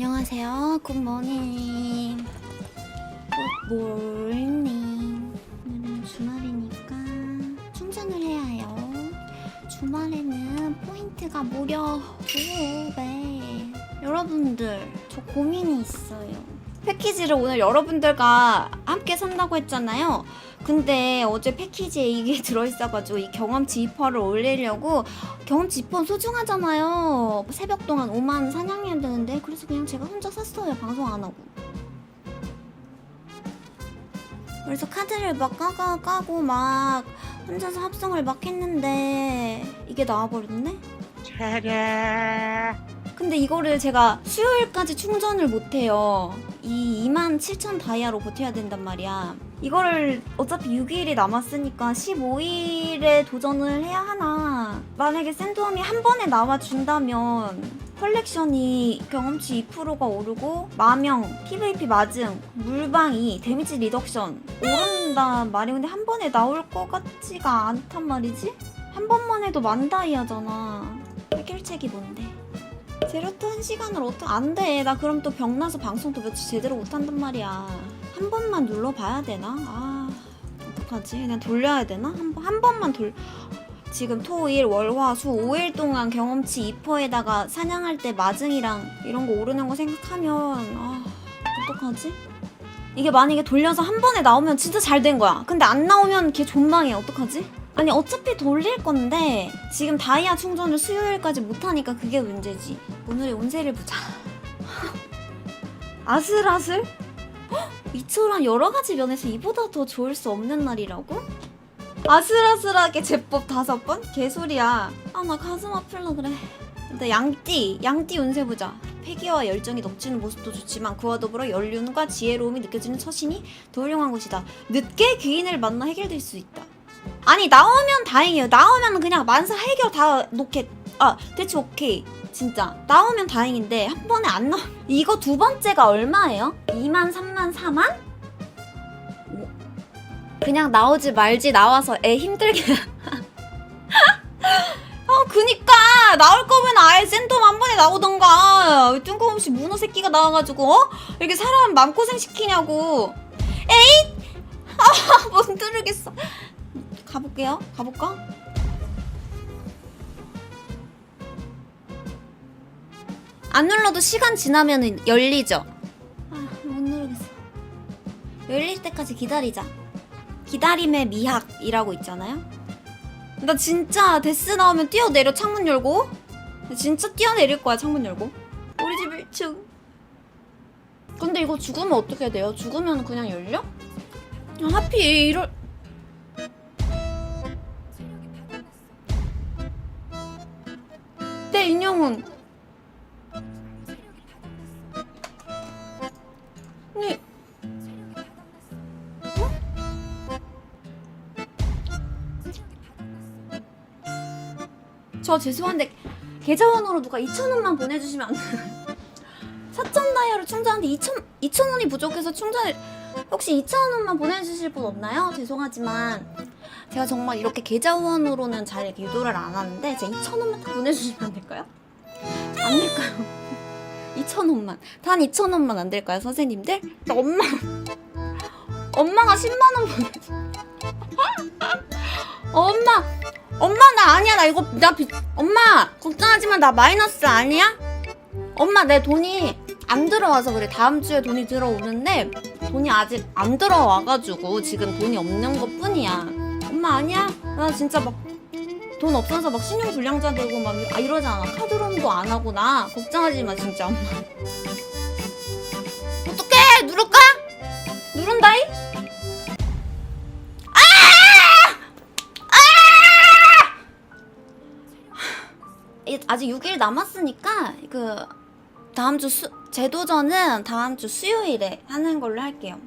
안녕하세요. 굿모닝. 굿모닝. 오늘은 주말이니까 충전을 해야 해요. 주말에는 포인트가 무려 2배. 여러분들, 저 고민이 있어요. 패키지를 오늘 여러분들과 함께 산다고 했잖아요. 근데 어제 패키지에 이게 들어있어가지고 이 경험치 2%를 올리려고 경험치 2% 소중하잖아요. 새벽 동안 5만 사냥해야 되는데 그래서 그냥 제가 혼자 샀어요. 방송 안 하고. 그래서 카드를 막 까가 까고 막 혼자서 합성을 막 했는데 이게 나와버렸네? 근데 이거를 제가 수요일까지 충전을 못해요. 이27,000 다이아로 버텨야 된단 말이야. 이거를 어차피 6일이 남았으니까 15일에 도전을 해야 하나. 만약에 샌드홈이 한 번에 나와준다면 컬렉션이 경험치 2%가 오르고 마명, PVP 마증, 물방이, 데미지 리덕션 오른단 말이 근데 한 번에 나올 것 같지가 않단 말이지? 한 번만 해도 만 다이아잖아. 해결책이 뭔데? 제로트 한 시간을 어떻게 안 돼? 나 그럼 또 병나서 방송 도 며칠 제대로 못 한단 말이야. 한 번만 눌러봐야 되나? 아 어떡하지? 그냥 돌려야 되나? 한, 번, 한 번만 돌. 지금 토 일 월 화 수 5일 동안 경험치 2%에다가 사냥할 때 마증이랑 이런 거 오르는 거 생각하면 아 어떡하지? 이게 만약에 돌려서 한 번에 나오면 진짜 잘 된 거야. 근데 안 나오면 걔 존망해. 어떡하지? 아니 어차피 돌릴 건데 지금 다이아 충전을 수요일까지 못하니까 그게 문제지. 오늘의 운세를 보자. 아슬아슬? 헉, 이처럼 여러 가지 면에서 이보다 더 좋을 수 없는 날이라고? 아슬아슬하게 제법 다섯 번? 개소리야. 아 나 가슴 아플라 그래. 근데 양띠, 양띠 운세 보자. 패기와 열정이 넘치는 모습도 좋지만 그와 더불어 연륜과 지혜로움이 느껴지는 처신이 더 훌륭한 것이다. 늦게 귀인을 만나 해결될 수 있다. 아니 나오면 다행이에요. 나오면 그냥 만사 해결 다 놓게. 아 대체 오케이. 진짜 나오면 다행인데 한 번에 안 나오. 이거 두 번째가 얼마예요? 2만, 3만, 4만? 오. 그냥 나오지 말지 나와서 애 힘들게. 아 그니까 나올 거면 아예 센텀 한 번에 나오던가 뜬금없이 문어 새끼가 나와가지고 어? 이렇게 사람 맘고생 시키냐고 에잇 아못 누르겠어 가볼게요 가볼까? 안 눌러도 시간 지나면 열리죠? 아 못 누르겠어. 열릴 때까지 기다리자. 기다림의 미학이라고 있잖아요. 나 진짜 데스 나오면 뛰어내려 창문 열고. 나 진짜 뛰어내릴 거야 창문 열고. 우리 집 1층. 근데 이거 죽으면 어떻게 돼요? 죽으면 그냥 열려? 아, 하필 이럴 내 인형은 저 죄송한데 계좌번호로 누가 2,000원만 보내주시면 안 돼요? 4천 다이아로 충전하는데 2천 2천 원이 부족해서 충전을 혹시 2천 원만 보내주실 분 없나요? 죄송하지만 제가 정말 이렇게 계좌 후원으로는 잘 유도를 안 하는데 제 2천 원만 다 보내주시면 안 될까요? 안 될까요? 2천 원만 단 2천 원만 안 될까요, 선생님들? 나 엄마 엄마가 10만 원 보내줘. 엄마 엄마 나 아니야 나 이거 나 비... 엄마 걱정하지만 나 마이너스 아니야? 엄마 내 돈이 안 들어와서 그래 다음 주에 돈이 들어오는데 돈이 아직 안 들어와가지고 지금 돈이 없는 것 뿐이야 엄마 아니야? 나 진짜 막 돈 없어서 막 신용 불량자 되고 막 아, 이러지 않아 카드론도 안 하고 나 걱정하지 마 진짜 엄마 어떡해 누를까? 누른다이? 아직 6일 남았으니까 그 다음 주 수, 재도전은 다음 주 수요일에 하는 걸로 할게요.